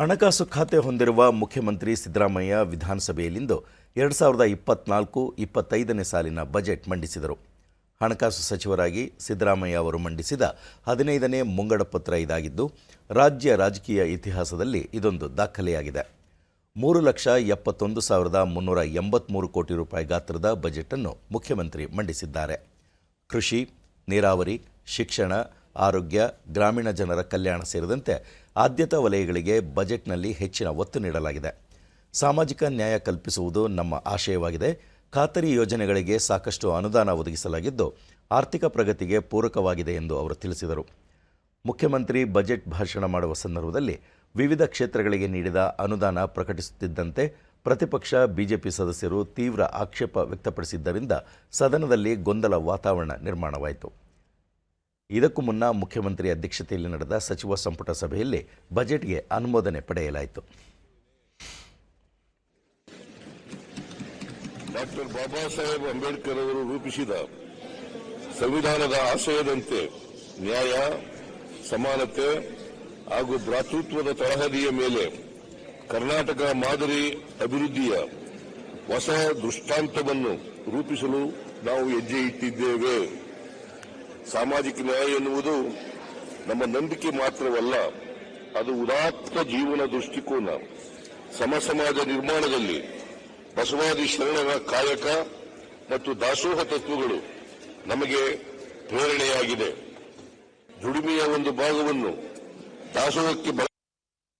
ಹಣಕಾಸು ಖಾತೆ ಹೊಂದಿರುವ ಮುಖ್ಯಮಂತ್ರಿ ಸಿದ್ದರಾಮಯ್ಯ ವಿಧಾನಸಭೆಯಲ್ಲಿಂದು ಎರಡು ಸಾವಿರದ ಇಪ್ಪತ್ನಾಲ್ಕು, ಇಪ್ಪತ್ತೈದನೇ ಸಾಲಿನ ಬಜೆಟ್ ಮಂಡಿಸಿದರು. ಹಣಕಾಸು ಸಚಿವರಾಗಿ ಸಿದ್ದರಾಮಯ್ಯ ಅವರು ಮಂಡಿಸಿದ ಹದಿನೈದನೇ ಮುಂಗಡ ಪತ್ರ ಇದಾಗಿದ್ದು, ರಾಜ್ಯ ರಾಜಕೀಯ ಇತಿಹಾಸದಲ್ಲಿ ಇದೊಂದು ದಾಖಲೆಯಾಗಿದೆ. ಮೂರು ಲಕ್ಷ ಎಪ್ಪತ್ತೊಂದು ಸಾವಿರದ ಮುನ್ನೂರ ಎಂಬತ್ಮೂರು ಕೋಟಿ ರೂಪಾಯಿ ಗಾತ್ರದ ಬಜೆಟನ್ನು ಮುಖ್ಯಮಂತ್ರಿ ಮಂಡಿಸಿದ್ದಾರೆ. ಕೃಷಿ, ನೀರಾವರಿ, ಶಿಕ್ಷಣ ಆರೋಗ್ಯ, ಗ್ರಾಮೀಣ ಜನರ ಕಲ್ಯಾಣ ಸೇರಿದಂತೆ ಆದ್ಯತಾ ವಲಯಗಳಿಗೆ ಬಜೆಟ್ನಲ್ಲಿ ಹೆಚ್ಚಿನ ಒತ್ತು ನೀಡಲಾಗಿದೆ. ಸಾಮಾಜಿಕ ನ್ಯಾಯ ಕಲ್ಪಿಸುವುದು ನಮ್ಮ ಆಶಯವಾಗಿದೆ. ಖಾತರಿ ಯೋಜನೆಗಳಿಗೆ ಸಾಕಷ್ಟು ಅನುದಾನ ಒದಗಿಸಲಾಗಿದ್ದು ಆರ್ಥಿಕ ಪ್ರಗತಿಗೆ ಪೂರಕವಾಗಿದೆ ಎಂದು ಅವರು ತಿಳಿಸಿದರು. ಮುಖ್ಯಮಂತ್ರಿ ಬಜೆಟ್ ಭಾಷಣ ಮಾಡುವ ಸಂದರ್ಭದಲ್ಲಿ ವಿವಿಧ ಕ್ಷೇತ್ರಗಳಿಗೆ ನೀಡಿದ ಅನುದಾನ ಪ್ರಕಟಿಸುತ್ತಿದ್ದಂತೆ ಪ್ರತಿಪಕ್ಷ ಬಿಜೆಪಿ ಸದಸ್ಯರು ತೀವ್ರ ಆಕ್ಷೇಪ ವ್ಯಕ್ತಪಡಿಸಿದ್ದರಿಂದ ಸದನದಲ್ಲಿ ಗೊಂದಲ ವಾತಾವರಣ ನಿರ್ಮಾಣವಾಯಿತು. ಇದಕ್ಕೂ ಮುನ್ನ ಮುಖ್ಯಮಂತ್ರಿ ಅಧ್ಯಕ್ಷತೆಯಲ್ಲಿ ನಡೆದ ಸಚಿವ ಸಂಪುಟ ಸಭೆಯಲ್ಲಿ ಬಜೆಟ್ಗೆ ಅನುಮೋದನೆ ಪಡೆಯಲಾಯಿತು. ಡಾಕ್ಟರ್ ಬಾಬಾ ಸಾಹೇಬ್ ಅಂಬೇಡ್ಕರ್ ಅವರು ರೂಪಿಸಿದ ಸಂವಿಧಾನದ ಆಶಯದಂತೆ ನ್ಯಾಯ, ಸಮಾನತೆ ಹಾಗೂ ಭ್ರಾತೃತ್ವದ ತಳಹದಿಯ ಮೇಲೆ ಕರ್ನಾಟಕ ಮಾದರಿ ಅಭಿವೃದ್ಧಿಯ ಹೊಸ ದೃಷ್ಟಾಂತವನ್ನು ರೂಪಿಸಲು ನಾವು ಹೆಜ್ಜೆ ಇಟ್ಟಿದ್ದೇವೆ. ಸಾಮಾಜಿಕ ನ್ಯಾಯ ಎನ್ನುವುದು ನಮ್ಮ ನಂಬಿಕೆ ಮಾತ್ರವಲ್ಲ, ಅದು ಉದಾತ್ತ ಜೀವನ ದೃಷ್ಟಿಕೋನ. ಸಮ ಸಮಾಜ ನಿರ್ಮಾಣದಲ್ಲಿ ಬಸವಾದಿ ಶರಣರ ಕಾಯಕ ಮತ್ತು ದಾಸೋಹ ತತ್ವಗಳು ನಮಗೆ ಪ್ರೇರಣೆಯಾಗಿದೆ. ದುಡಿಮೆಯ ಒಂದು ಭಾಗವನ್ನು ದಾಸೋಹಕ್ಕೆ